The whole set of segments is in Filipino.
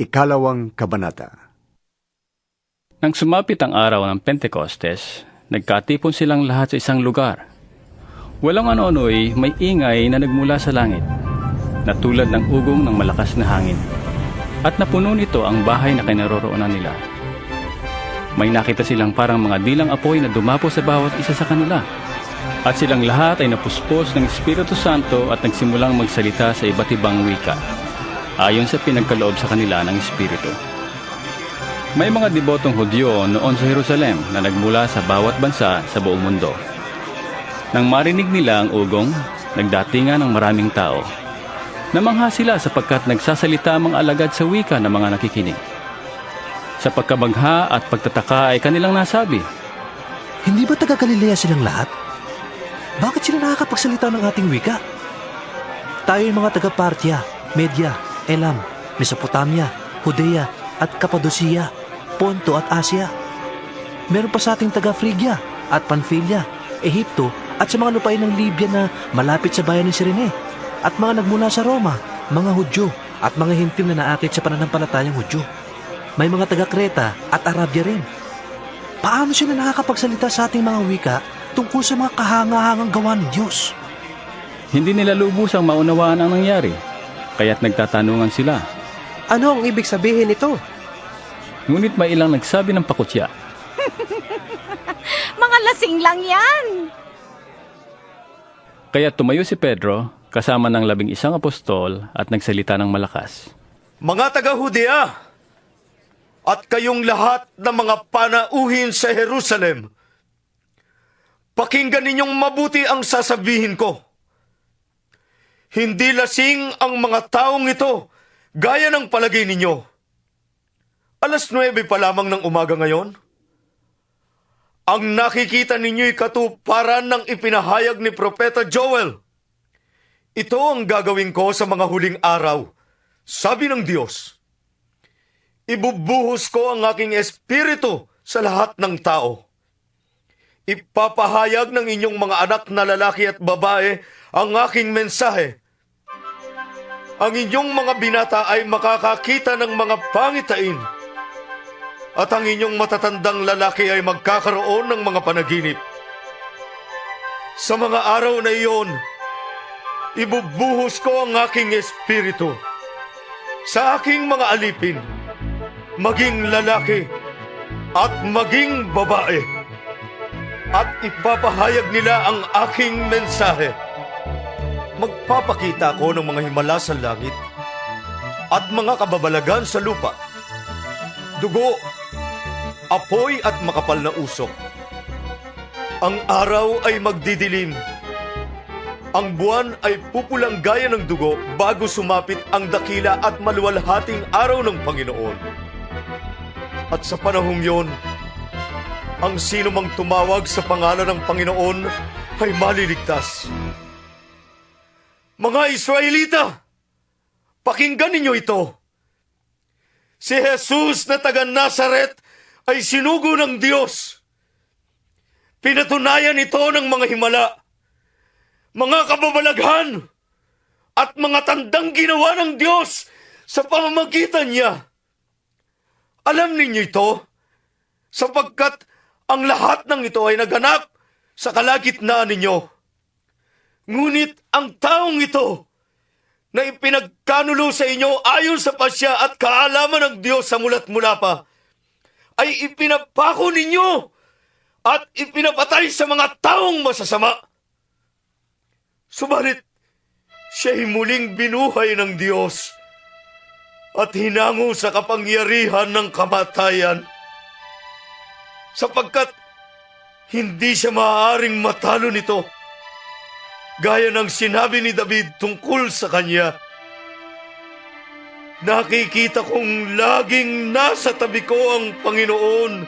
Ikalawang Kabanata Nang sumapit ang araw ng Pentecostes, nagkatipon silang lahat sa isang lugar. Walang ano-ano'y may ingay na nagmula sa langit, na tulad ng ugong ng malakas na hangin. At napuno nito ang bahay na kinaroroonan nila. May nakita silang parang mga dilang apoy na dumapo sa bawat isa sa kanila. At silang lahat ay napuspos ng Espiritu Santo at nagsimulang magsalita sa iba't ibang wika, ayon sa pinagkaloob sa kanila ng Espiritu. May mga debotong Hudyo noon sa Jerusalem na nagmula sa bawat bansa sa buong mundo. Nang marinig nila ang ugong, nagdatingan ng maraming tao. Namangha sila sapagkat nagsasalita ang mga alagad sa wika ng mga nakikinig. Sa pagkabagha at pagtataka ay kanilang nasabi, Hindi ba taga Galilea silang lahat? Bakit sila nakakapagsalita ng ating wika? Tayo ay mga taga Parthia, Media, Elam, Mesopotamia, Judea at Cappadocia, Ponto at Asia. Meron pa sa ating taga Phrygia at Pamphylia, Ehipto at sa mga lupain ng Libya na malapit sa bayan ng Sirene at mga nagmula sa Roma, mga Hudyo at mga hintil na naakit sa pananampalatayang Hudyo. May mga taga Kreta at Arabia rin. Paano sila nakakapagsalita sa ating mga wika tungkol sa mga kahangahangang gawa ng Diyos? hindi nila lubusang maunawaan ang nangyari. Kaya't nagtatanungan sila. Ano ang ibig sabihin nito? Ngunit may ilang nagsabi ng pakutya. Mga lasing lang yan. Kaya tumayo si Pedro kasama ng labing isang apostol at nagsalita ng malakas. Mga taga-Hudea, at kayong lahat ng mga panauhin sa Jerusalem, pakinggan ninyong mabuti ang sasabihin ko. Hindi lasing ang mga taong ito, gaya ng palagay ninyo. Alas 9 pa lamang ng umaga ngayon. Ang nakikita ninyo'y katuparan ng ipinahayag ni Propeta Joel. Ito ang gagawin ko sa mga huling araw, sabi ng Diyos. Ibubuhos ko ang aking espiritu sa lahat ng tao. Ipapahayag ng inyong mga anak na lalaki at babae ang aking mensahe. Ang inyong mga binata ay makakakita ng mga pangitain. At ang inyong matatandang lalaki ay magkakaroon ng mga panaginip. Sa mga araw na iyon, ibubuhos ko ang aking espiritu sa aking mga alipin, maging lalaki at maging babae. At ipapahayag nila ang aking mensahe. Magpapakita ko ng mga himala sa langit at mga kababalagan sa lupa. Dugo, apoy at makapal na usok. Ang araw ay magdidilim. Ang buwan ay pupulang gaya ng dugo bago sumapit ang dakila at maluwalhating araw ng Panginoon. At sa panahong yon, ang sino mang tumawag sa pangalan ng Panginoon ay maliligtas. Mga Israelita, pakinggan ninyo ito. Si Jesus na taga Nazaret ay sinugo ng Diyos. Pinatunayan ito ng mga himala, mga kababalaghan, at mga tandang ginawa ng Diyos sa pamamagitan niya. Alam ninyo ito, sapagkat ang lahat ng ito ay naganap sa kalagitnaan ninyo. Ngunit ang taong ito na ipinagkanulo sa inyo ayon sa pasya at kaalaman ng Diyos sa mulat mula pa, ay ipinapako ninyo at ipinapatay sa mga taong masasama. Subalit, siya'y muling binuhay ng Diyos at hinango sa kapangyarihan ng kamatayan sapagkat hindi siya maaaring matalo nito. Gaya ng sinabi ni David tungkol sa kanya. Nakikita kong laging nasa tabi ko ang Panginoon.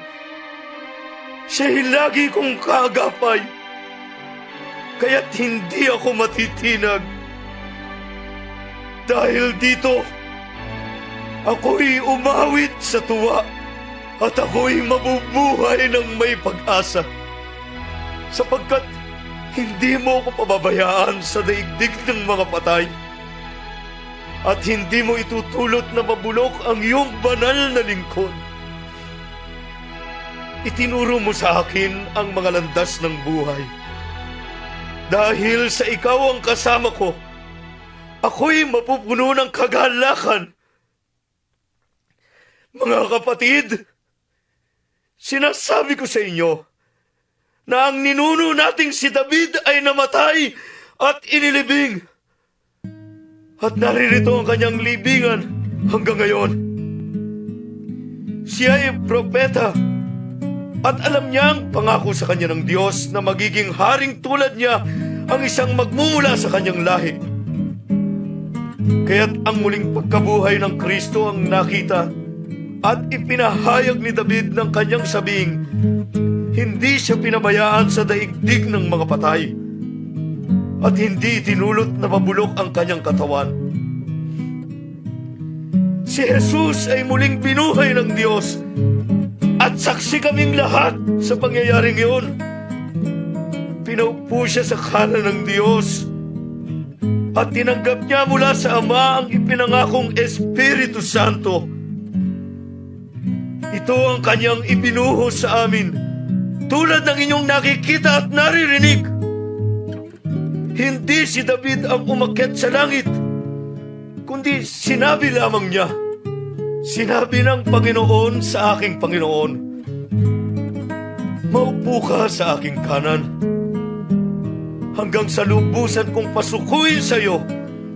Siya'y lagi kong kaagapay. Kaya't hindi ako matitinag. Dahil dito, ako'y umawit sa tuwa at ako'y mabubuhay ng may pag-asa. Sapagkat hindi mo ako pababayaan sa daigdig ng mga patay. at hindi mo itutulot na mabulok ang iyong banal na lingkod. Itinuro mo sa akin ang mga landas ng buhay. Dahil sa ikaw ang kasama ko, ako'y mapupuno ng kagalakan. Mga kapatid, sinasabi ko sa inyo na ang ninuno nating si David ay namatay at inilibing. At naririto ang kanyang libingan hanggang ngayon. Siya ay propeta at alam niya ang pangako sa kanya ng Diyos na magiging haring tulad niya ang isang magmumula sa kanyang lahi. Kaya't ang muling pagkabuhay ng Kristo ang nakita at ipinahayag ni David ng kanyang sabing, hindi siya pinabayaan sa daigdig ng mga patay at hindi tinulot na mabulok ang kanyang katawan. Si Jesus ay muling binuhay ng Diyos at saksi kaming lahat sa pangyayaring iyon. Pinaupo siya sa kanan ng Diyos at tinanggap niya mula sa Ama ang ipinangakong Espiritu Santo. Ito ang kanyang ibinuhos sa amin, tulad ng inyong nakikita at naririnig. Hindi si David ang umakyat sa langit, kundi sinabi lamang niya, Sinabi ng Panginoon sa aking Panginoon, Maupo ka sa aking kanan, hanggang sa lubusan kong pasukuin sa iyo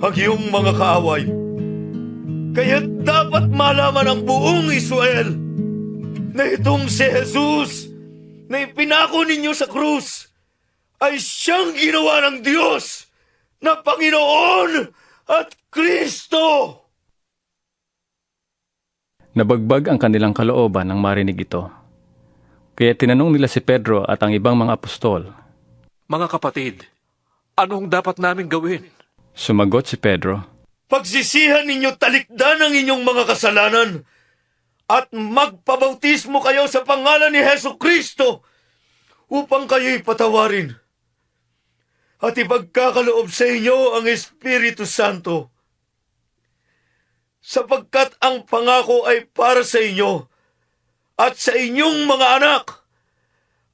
ang iyong mga kaaway. Kaya dapat malaman ng buong Israel na itong si Jesus na ipinako ninyo sa krus ay siyang ginawa ng Diyos na Panginoon at Kristo. Nabagbag ang kanilang kalooban nang marinig ito. Kaya tinanong nila si Pedro at ang ibang mga apostol. Mga kapatid, anong dapat namin gawin? Sumagot si Pedro, Pagsisihan ninyo talikdan ang inyong mga kasalanan at magpabautismo kayo sa pangalan ni Heso Kristo upang kayo'y patawarin. At ipagkakaloob sa inyo ang Espiritu Santo. Sapagkat ang pangako ay para sa inyo at sa inyong mga anak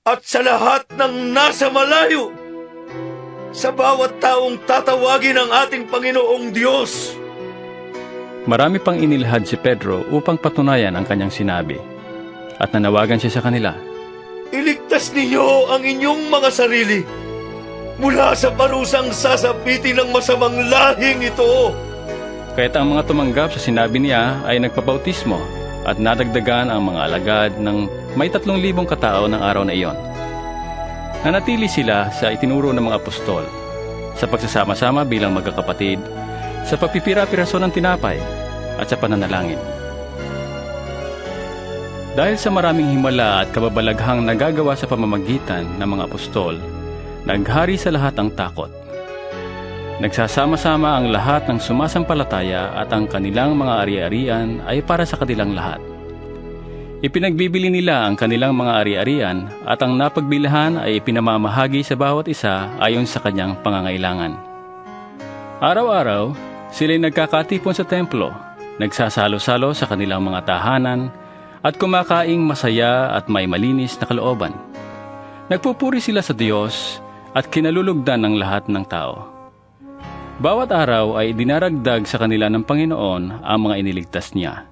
at sa lahat ng nasa malayo sa bawat taong tatawagin ang ating Panginoong Diyos. Marami pang inilhad si Pedro upang patunayan ang kanyang sinabi. At nanawagan siya sa kanila. Iligtas ninyo ang inyong mga sarili mula sa parusang sasapitin ng masamang lahing ito. Kaya't ang mga tumanggap sa sinabi niya ay nagpabautismo at nadagdagan ang mga alagad ng may tatlong libong katao ng araw na iyon. Nanatili sila sa itinuro ng mga apostol sa pagsasama-sama bilang magkakapatid, sa pagpipira-piraso ng tinapay at sa pananalangin. Dahil sa maraming himala at kababalaghang nagagawa sa pamamagitan ng mga apostol, naghari sa lahat ang takot. Nagsasama-sama ang lahat ng sumasampalataya at ang kanilang mga ari-arian ay para sa kanilang lahat. Ipinagbibili nila ang kanilang mga ari-arian at ang napagbilihan ay ipinamamahagi sa bawat isa ayon sa kanyang pangangailangan. Araw-araw, sila'y nagkakatipon sa templo, nagsasalo-salo sa kanilang mga tahanan at kumakaing masaya at may malinis na kalooban. Nagpupuri sila sa Diyos at kinalulugdan ng lahat ng tao. Bawat araw ay dinaragdag sa kanila ng Panginoon ang mga iniligtas niya